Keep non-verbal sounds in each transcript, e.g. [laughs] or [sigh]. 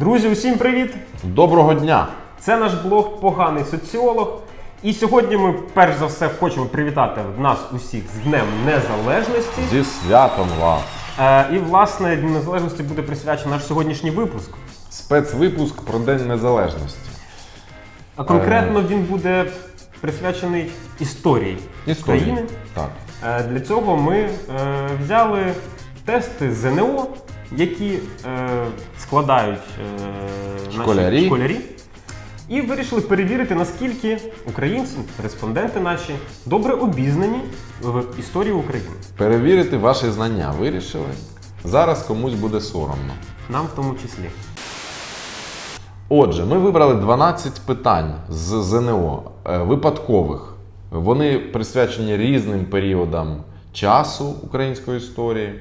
Друзі, усім привіт! Доброго дня! Це наш блог Поганий соціолог. І сьогодні ми перш за все хочемо привітати нас усіх з Днем Незалежності. Зі святом вас! Е, і власне Дню Незалежності буде присвячений наш сьогоднішній випуск. Спецвипуск про День Незалежності. А конкретно він буде присвячений історії Історії. країни. Так. Е, Для цього ми е, взяли тести ЗНО, які е, складають е, Школярі. наші школярі. І вирішили перевірити, наскільки українці, респонденти наші, добре обізнані в історії України. Перевірити ваші знання вирішили. Зараз комусь буде соромно. Нам в тому числі. Отже, ми вибрали 12 питань з ЗНО е, випадкових. Вони присвячені різним періодам часу української історії.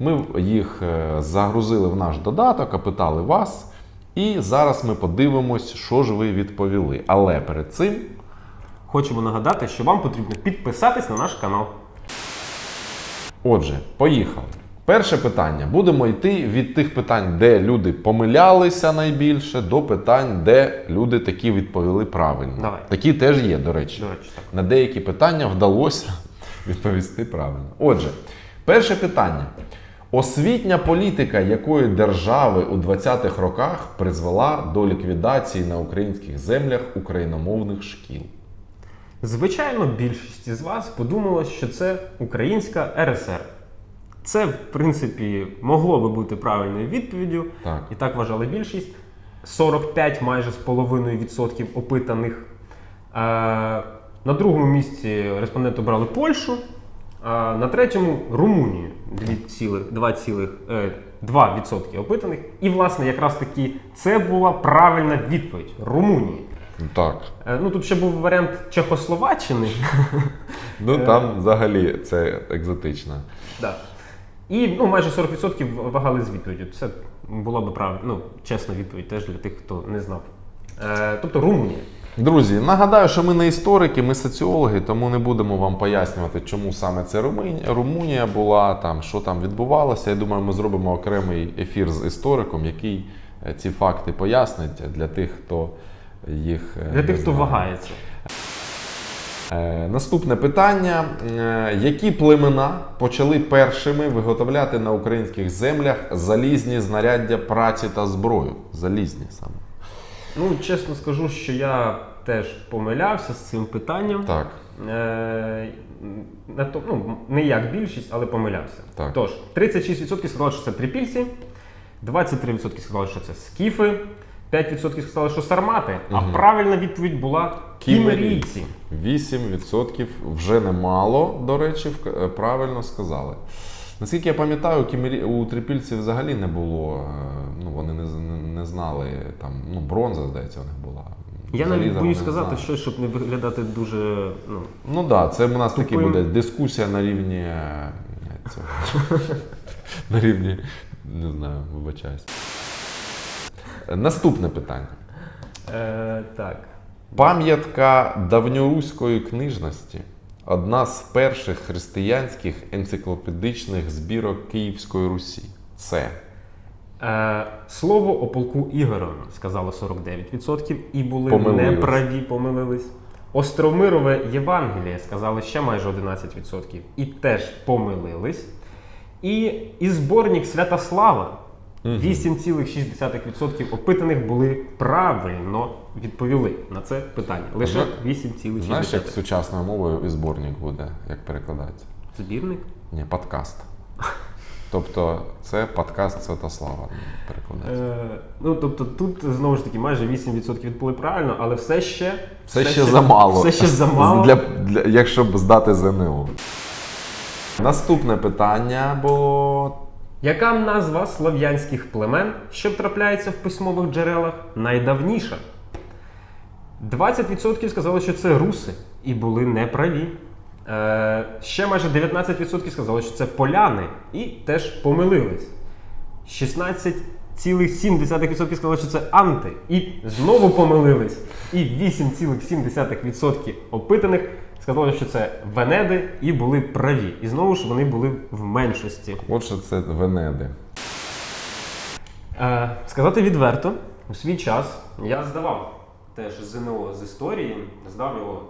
Ми їх е, загрузили в наш додаток, опитали вас. І зараз ми подивимось, що ж ви відповіли. Але перед цим Хочемо нагадати, що вам потрібно підписатись на наш канал. Отже, поїхали. Перше питання. Будемо йти від тих питань, де люди помилялися найбільше, до питань, де люди такі відповіли правильно. Давай. Такі теж є, до речі. До речі, так. На деякі питання вдалося [laughs] відповісти правильно. Отже, перше питання. Освітня політика якої держави у 20-х роках призвела до ліквідації на українських землях україномовних шкіл? Звичайно, більшість із вас подумала, що це Українська РСР. Це, в принципі, могло би бути правильною відповіддю. Так. І так вважала більшість. 45 майже з половиною відсотків опитаних. Е, на другому місці респонденти обрали Польщу, а на третьому Румунію 2,2 е, 2% опитаних. І, власне, якраз таки це була правильна відповідь Румунії. Так. Е, Ну тут ще був варіант Чехословаччини. [laughs] Ну там взагалі це екзотично. да. І ну, майже 40% вагали з відповіддю. Це була би прав... ну, чесна відповідь теж для тих, хто не знав. Е, тобто Румунія. Друзі, нагадаю, що ми не історики, ми соціологи, тому не будемо вам пояснювати, чому саме це Румунія, була, там, що там відбувалося. Я думаю, ми зробимо окремий ефір з істориком, який е, ці факти пояснить для тих, хто їх е, Для тих, хто вагається. Е, Наступне питання: які племена почали першими виготовляти на українських землях залізні знаряддя праці та зброю? Залізні саме. Ну, чесно скажу, що я теж помилявся з цим питанням. Так. Е, то, ну, не як більшість, але помилявся. Так. Тож, 36% сказали, що це трипільці, 23% сказали, що це скіфи, 5% сказали, що сармати, а правильна відповідь була кімерійці. 8% вже немало, до речі, е, правильно сказали. Наскільки я пам'ятаю, у трипільців взагалі не було, е, ну вони не, не знали, там, ну, бронза, здається, у них була. Я навіть боюсь сказати щось, щоб не виглядати дуже. Ну, Ну так, да, це у нас таки буде дискусія на рівні е, цього. на рівні, не знаю, вибачаюсь. Наступне питання. е, так. Пам'ятка давньоруської книжності одна з перших християнських енциклопедичних збірок Київської Русі. Це слово о полку Ігорем сказало 49% і були Помилились. неправі, помилились. Остромирове Євангеліє сказали ще майже 11% і теж помилились. І, і зборник Святослава 8,6% опитаних були правильно відповіли на це питання. Лише 8,6%. знаєш, як сучасною мовою і зборник буде, як перекладається? Збірник? Ні, подкаст. Тобто це подкаст Святослава перекладається. Е, ну, тобто тут знову ж таки майже 8% відповіли правильно, але все ще. Все, ще замало. Все ще замало. Для, для, якщо б здати ЗНО. Наступне питання було Яка назва слов'янських племен, що трапляється в письмових джерелах, найдавніша? 20% сказали, що це руси, і були неправі. Е, ще майже 19% сказали, що це поляни, і теж помилились. 16,7% сказали, що це анти, і знову помилились. І 8,7% опитаних сказали, що це венеди, і були праві. І знову ж вони були в меншості. От що це Венеди. Е, сказати відверто, у свій час я здавав теж ЗНО з історії, здав його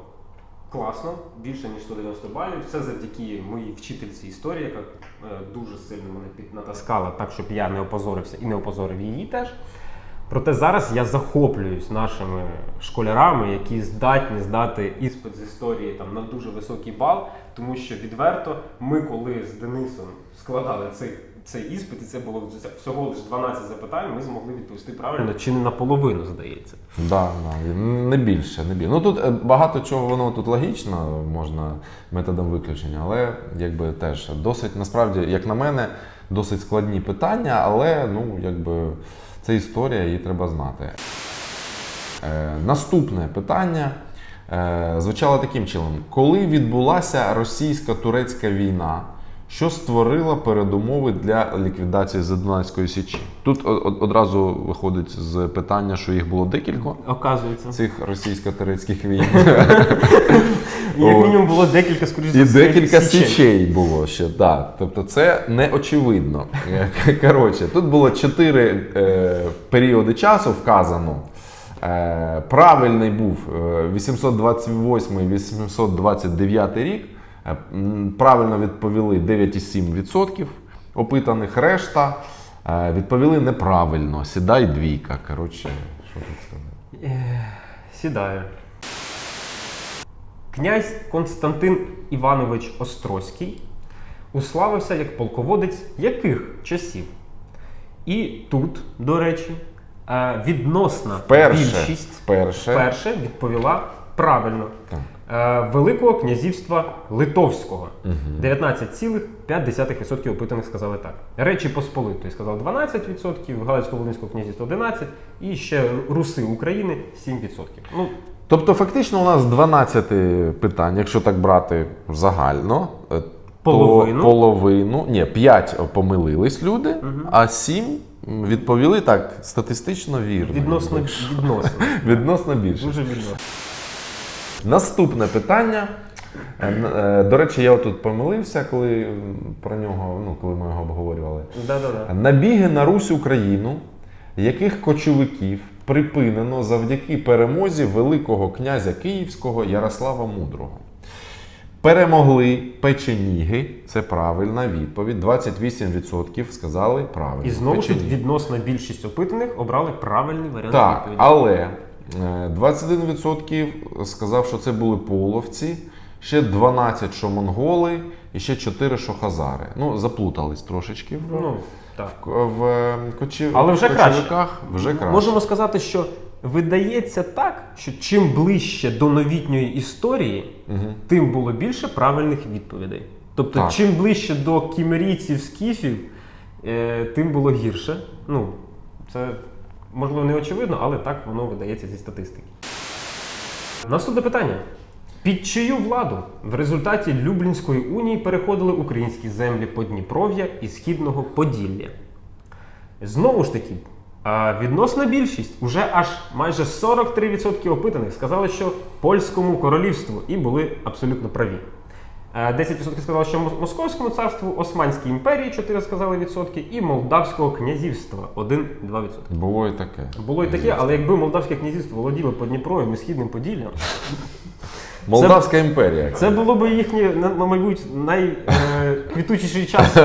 класно, більше ніж 190 балів. Це завдяки моїй вчительці історії, яка е, дуже сильно мене піднатаскала, так щоб я не опозорився і не опозорив її теж. Проте зараз я захоплююсь нашими школярами, які здатні здати іспит з історії там на дуже високий бал, тому що відверто ми, коли з Денисом складали цей, цей іспит, і це було всього лише 12 запитань, ми змогли відповісти правильно чи не наполовину, здається. Да, да, не більше, не більше. Ну тут е, багато чого воно тут логічно, можна методом виключення, але якби теж досить насправді, як на мене, досить складні питання, але ну якби це історія, її треба знати. Е, наступне питання е, звучало таким чином: коли відбулася російсько-турецька війна, що створила передумови для ліквідації Задунайської січі? Тут одразу виходить з питання, що їх було декілька Оказується. цих російсько-турецьких війн. Як мінімум було декілька скоріше І за декілька січей. було ще, так. Тобто це не очевидно. Е, [laughs] Коротше, тут було чотири е, періоди часу вказано. Е, правильний був е, 828-829 рік. Е, Правильно відповіли 9,7% опитаних. Решта е, відповіли неправильно. Сідай двійка. Коротше, що тут сказати? Сідаю. Князь Константин Іванович Острозький уславився як полководець яких часів? І тут, до речі, е, відносна Перше, більшість перше. перше відповіла правильно. Так. Е, Великого князівства Литовського. 19,5% опитаних сказали так. Речі Посполитої сказали 12%, Галицько-Волинського князівства 11% і ще Руси України 7%. Ну, Тобто, фактично, у нас 12 питань, якщо так брати загально, е, Половину. то половину, ні, 5 помилились люди, а 7 відповіли так статистично вірно. відносно, відносно. [laughs] Відносно більше. Дуже відносно. Наступне питання. Е, е, До речі, я отут помилився, коли про нього, ну, коли ми його обговорювали. Да-да-да. Набіги на Русь Україну, яких кочовиків припинено завдяки перемозі Великого князя Київського Ярослава Мудрого. Перемогли печеніги, це правильна відповідь. 28% сказали правильно. І знову ж відносна більшість опитаних обрали правильний варіант Так, відповіді. але 21% сказав, що це були половці, ще 12, що монголи, і ще 4, що хазари. Ну, заплутались трошечки в, Ну, так. в е, кочі... Але вже кочовиках. Вже краще. Можемо сказати, що видається так, що чим ближче до новітньої історії, тим було більше правильних відповідей. Тобто, Так. чим ближче до кімерійців, скіфів, е, тим було гірше. Ну, це можливо не очевидно, але так воно видається зі статистики. Наступне питання. Під чию владу в результаті Люблінської унії переходили українські землі Подніпров'я і Східного Поділля? Знову ж таки, відносна більшість, уже аж майже 43% опитаних сказали, що польському королівству і були абсолютно праві. Е, 10% сказали, що Московському царству, Османській імперії 4 сказали відсотки, і Молдавського князівства 1-2%. Було і таке. Було і таке, але якби Молдавське князівство володіло Подніпров'ям і Східним Поділлям, [laughs] Молдавська імперія. це було б їхнє, на- мабуть, найквітучіший [laughs] час.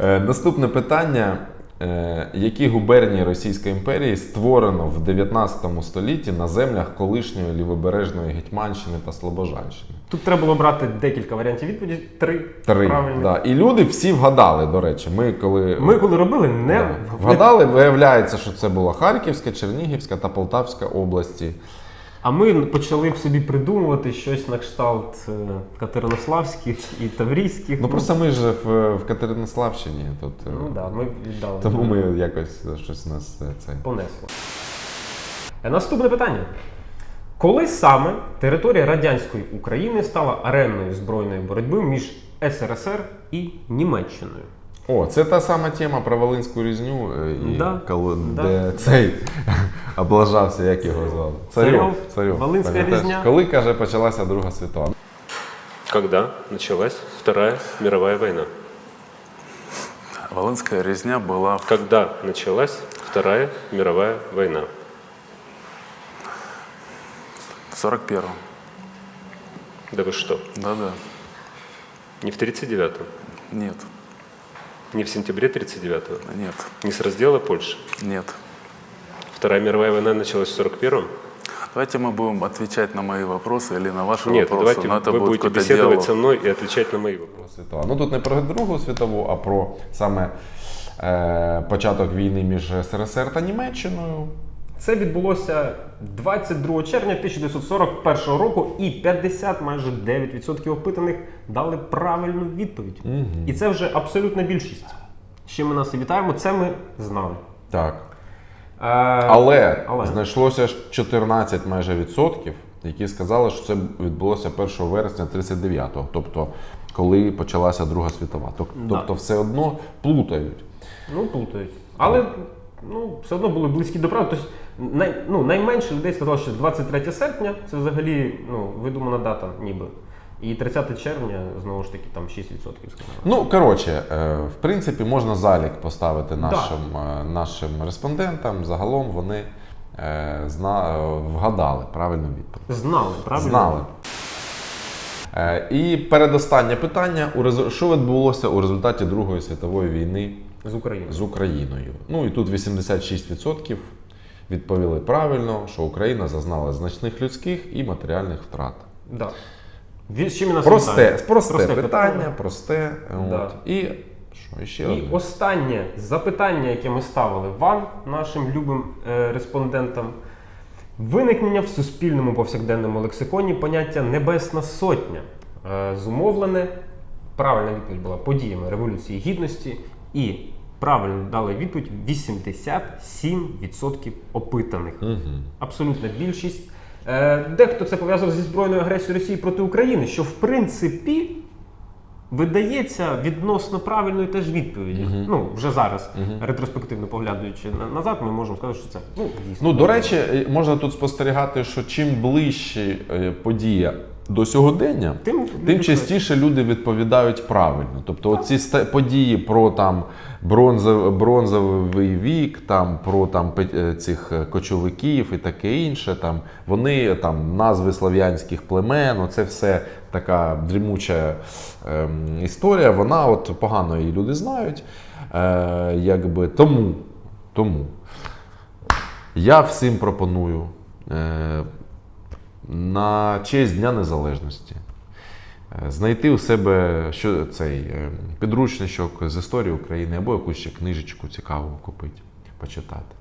Е, Наступне питання. Е, Які губернії Російської імперії створено в 19 столітті на землях колишньої лівобережної Гетьманщини та Слобожанщини? Тут треба було брати декілька варіантів відповіді. Три. Три. Правильно. Да. І люди всі вгадали, до речі. Ми коли Ми коли робили, не Да. вгадали, виявляється, що це була Харківська, Чернігівська та Полтавська області. А ми почали б собі придумувати щось на кшталт е, Катеринославських і Таврійських. Ну просто ми ж в, в Катеринославщині, тут е, ну да, ми віддали. тому ми якось е, щось нас е, це. понесло. Е, Наступне питання. Коли саме територія радянської України стала ареною збройної боротьби між СРСР і Німеччиною? О, це та сама тема про Волинську різню, е, і Да, коли, да. де цей [laughs] облажався, як його звали? Царьов, Царьов. Волинська Пам'ятаєш? різня. Коли, каже, почалася Друга світова? Когда началась Вторая мировая война? Волынская резня была в Когда началась Вторая мировая война? 41-м. Да вы что? Да-да. Не в 39-м? Нет, Не в сентябре 39-го? нет, Не с раздела Польши? нет. Вторая мировая война началась в 41-м? Давайте мы будем отвечать на мои вопросы или на ваши Нет, вопросы. давайте но это вы будет будете какой-то беседовать диалог. со мной и отвечать на мои вопросы. світова. Ну тут не про Другу світову, а про саме е, початок війни між СРСР та Німеччиною. Це відбулося 22 червня 1941 року, і 50, майже 9% опитаних дали правильну відповідь. І це вже абсолютна більшість. З чим ми нас і вітаємо, це ми знали. Так. Е, Але, але. знайшлося ж 14 майже відсотків, які сказали, що це відбулося 1 вересня 39-го, тобто коли почалася Друга світова. Тоб- Да. Тобто все одно плутають. Ну, плутають. Але ну, все одно були близькі до правди. Тобто, най, ну, найменше людей сказало, що 23 серпня це взагалі ну, видумана дата, ніби. І 30 червня, знову ж таки, там 6% сказали. Ну, коротше, е, в принципі, можна залік поставити нашим, е, нашим респондентам. Загалом вони е, зна, вгадали правильну відповідь. Знали, правильно? Знали. І передостаннє питання: що відбулося у результаті Другої світової війни З України. з Україною? Ну і тут 86% відповіли правильно, що Україна зазнала значних людських і матеріальних втрат. Да. Чим і нас Просте, просте, питання, просте. Да. От. І що ще І одне? останнє запитання, яке ми ставили вам, нашим любим е, респондентам. Виникнення в суспільному повсякденному лексиконі поняття Небесна Сотня. Е, зумовлене, правильна відповідь була подіями Революції Гідності, і правильно дали відповідь 87% опитаних. Абсолютна більшість. Е, дехто це пов'язав зі збройною агресією Росії проти України, що в принципі видається відносно правильною теж відповіді. Ну, вже зараз, ретроспективно поглядаючи на- назад, ми можемо сказати, що це ну, дійсно. Ну, до речі, е, можна тут спостерігати, що чим ближче подія до сьогодення, Тим тим частіше люди відповідають правильно. Тобто, ці події про там бронзов, бронзовий вік, там про там е, цих е, кочовиків і таке інше. Там вони там назви слов'янських племен, оце все така дрімуча ем, історія. Вона от погано її люди знають. Е, якби тому, тому. Я всім пропоную е, на честь Дня Незалежності е, знайти у себе що, цей е, підручничок з історії України або якусь ще книжечку цікаву купити, почитати.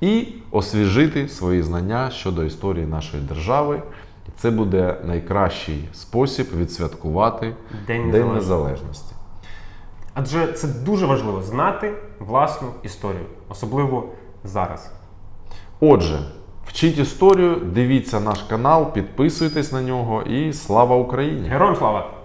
І освіжити свої знання щодо історії нашої держави. Це буде найкращий спосіб відсвяткувати День День Незалежності. Незалежності. Адже це дуже важливо знати власну історію, особливо зараз. Отже, вчіть історію, дивіться наш канал, підписуйтесь на нього і слава Україні! Героям слава!